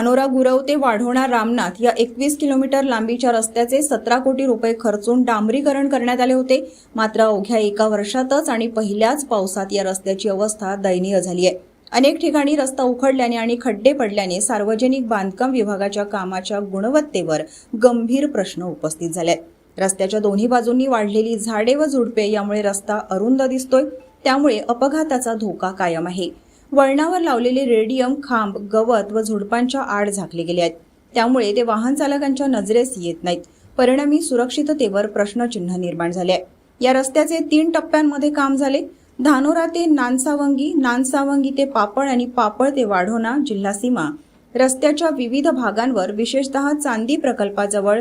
धानोरा गुरव ते वाढोणा रामनाथ या एकवीस किलोमीटर लांबीच्या रस्त्याचे सतरा कोटी रुपये खर्चून डांबरीकरण करण्यात आले होते. मात्र अवघ्या एका वर्षातच आणि पहिल्याच पावसात या रस्त्याची अवस्था दयनीय झाली आहे. अनेक ठिकाणी रस्ता उखडल्याने आणि खड्डे पडल्याने सार्वजनिक बांधकाम विभागाच्या कामाच्या गुणवत्तेवर गंभीर प्रश्न उपस्थित झाले रस्त्याच्या दोन्ही बाजूंनी वाढलेली झाडे व झुडपे यामुळे रस्ता अरुंद दिसतोय. त्यामुळे अपघाताचा धोका कायम आहे. वळणावर लावलेले रेडियम खांब गवत व झुडपांच्या आड झाकले गेले आहेत. त्यामुळे ते वाहन चालकांच्या नजरेस येत नाहीत. परिणामी सुरक्षिततेवर प्रश्नचिन्ह निर्माण झाले आहे. या रस्त्याचे तीन टप्प्यांमध्ये काम झाले. धानोरा ते नानसावंगी नानसावंगी ते पापळ आणि पापळ ते वाढोना जिल्हा सीमा. रस्त्याच्या विविध भागांवर विशेषतः चांदी प्रकल्पाजवळ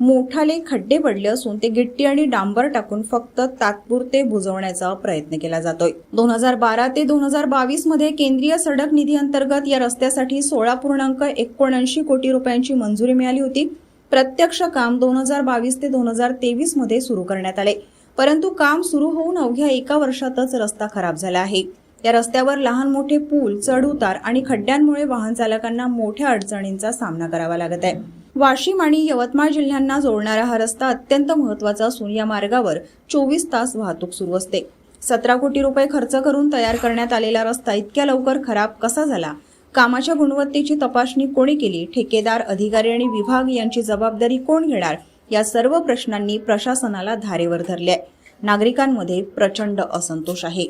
मोठाले खड्डे पडले असून ते गिट्टी आणि डांबर टाकून फक्त तात्पुरते बुजवण्याचा प्रयत्न केला जातोय. दोन हजार बारा ते दोन हजार बावीसमध्ये केंद्रीय सडक निधी अंतर्गत या रस्त्यासाठी सोळा पूर्णांक एकोणऐंशी कोटी रुपयांची मंजुरी मिळाली होती. प्रत्यक्ष काम दोन हजार बावीस ते दोन हजार तेवीसमध्ये सुरू करण्यात आले. परंतु काम सुरू होऊन अवघ्या एका वर्षातच रस्ता खराब झाला आहे. या रस्त्यावर लहान मोठे पूल चढउतार आणि खड्ड्यांमुळे वाहन चालकांना मोठ्या अडचणींचा सामना करावा लागत आहे. वाशिम आणि यवतमाळ जिल्ह्यांना जोडणारा हा रस्ता अत्यंत महत्त्वाचा असून या मार्गावर चोवीस तास वाहतूक सुरू असते. सतरा कोटी रुपये खर्च करून तयार करण्यात आलेला रस्ता इतक्या लवकर खराब कसा झाला? कामाच्या गुणवत्तेची तपासणी कोणी केली? ठेकेदार अधिकारी आणि विभाग यांची जबाबदारी कोण घेणार? या सर्व प्रश्नांनी प्रशासनाला धारेवर धरले आहे नागरिकांमध्ये प्रचंड असंतोष आहे.